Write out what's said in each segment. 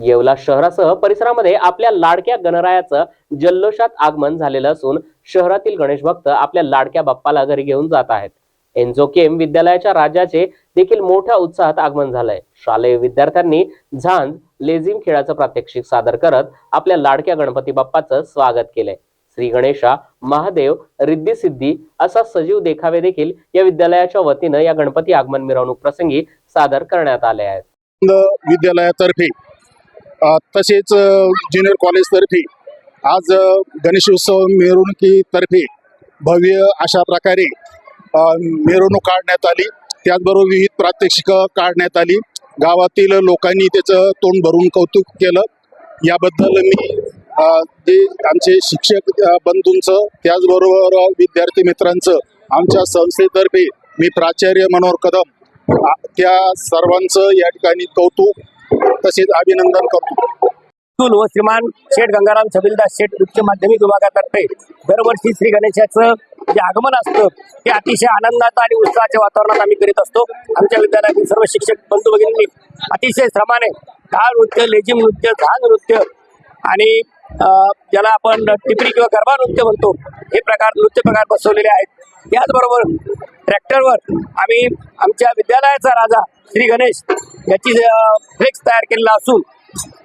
येवला शहरासह परिसरामध्ये आपल्या लाडक्या गणरायाचं जल्लोषात आगमन झालेलं असून शहरातील गणेश भक्त आपल्या लाडक्या बाप्पाला घरी घेऊन जात आहेत. एन्झो केम विद्यालयाच्या राजाचे देखील मोठ्या उत्साहात आगमन झालंय. शालेय विद्यार्थ्यांनी झांज लेझिम खेळाचं प्रात्यक्षिक सादर करत आपल्या लाडक्या गणपती बाप्पाचं स्वागत केलंय. श्री गणेशा महादेव रिद्धी सिद्धी असा सजीव देखावे देखील या विद्यालयाच्या वतीनं या गणपती आगमन मिरवणूक प्रसंगी सादर करण्यात आले आहेत. विद्यालयातर्फे तसेच ज्युनियर कॉलेजतर्फे आज गणेशोत्सव मिरवणुकीतर्फे भव्य अशा प्रकारे मिरवणूक काढण्यात आली. त्याचबरोबर विविध प्रात्यक्षिकं काढण्यात आली. गावातील लोकांनी त्याचं तोंड भरून कौतुक केलं. याबद्दल मी जे आमचे शिक्षक बंधूंचं त्याचबरोबर विद्यार्थी मित्रांचं आमच्या संस्थेतर्फे मी प्राचार्य मनोहर कदम त्या सर्वांचं या ठिकाणी कौतुक तसेच अभिनंदन करतो. व श्रीमान शेठ गंगाराम छबिलदास शेठ उच्च माध्यमिक विभागातर्फे दरवर्षी श्री गणेशाचं जे आगमन असतं ते अतिशय आनंदात आणि उत्साहाच्या वातावरणात आम्ही करीत असतो. आमच्या विद्यालयातील सर्व शिक्षक बंधू भगिनींनी अतिशय श्रमाने टाळ नृत्य लेझिम नृत्य झांज नृत्य आणि अं, ज्याला आपण टिपरी किंवा गरबा नृत्य म्हणतो हे प्रकार नृत्य प्रकार बसवलेले आहेत. त्याचबरोबर ट्रॅक्टरवर आम्ही आमच्या विद्यालयाचा राजा श्री गणेश याची फ्लेक्स तयार केलेला असून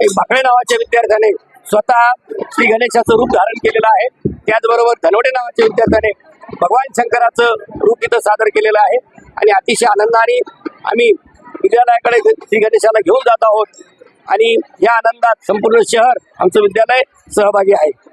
एक बाकळे नावाच्या विद्यार्थ्याने स्वतः श्री गणेशाचं रूप धारण केलेलं आहे. त्याचबरोबर धनवडे नावाच्या विद्यार्थ्याने भगवान शंकराचं रूप इथं सादर केलेलं आहे. आणि अतिशय आनंदाने आम्ही विद्यालयाकडे श्री गणेशाला घेऊन जात आहोत. आणि या आनंदात संपूर्ण शहर आमचं विद्यालय सहभागी आहे.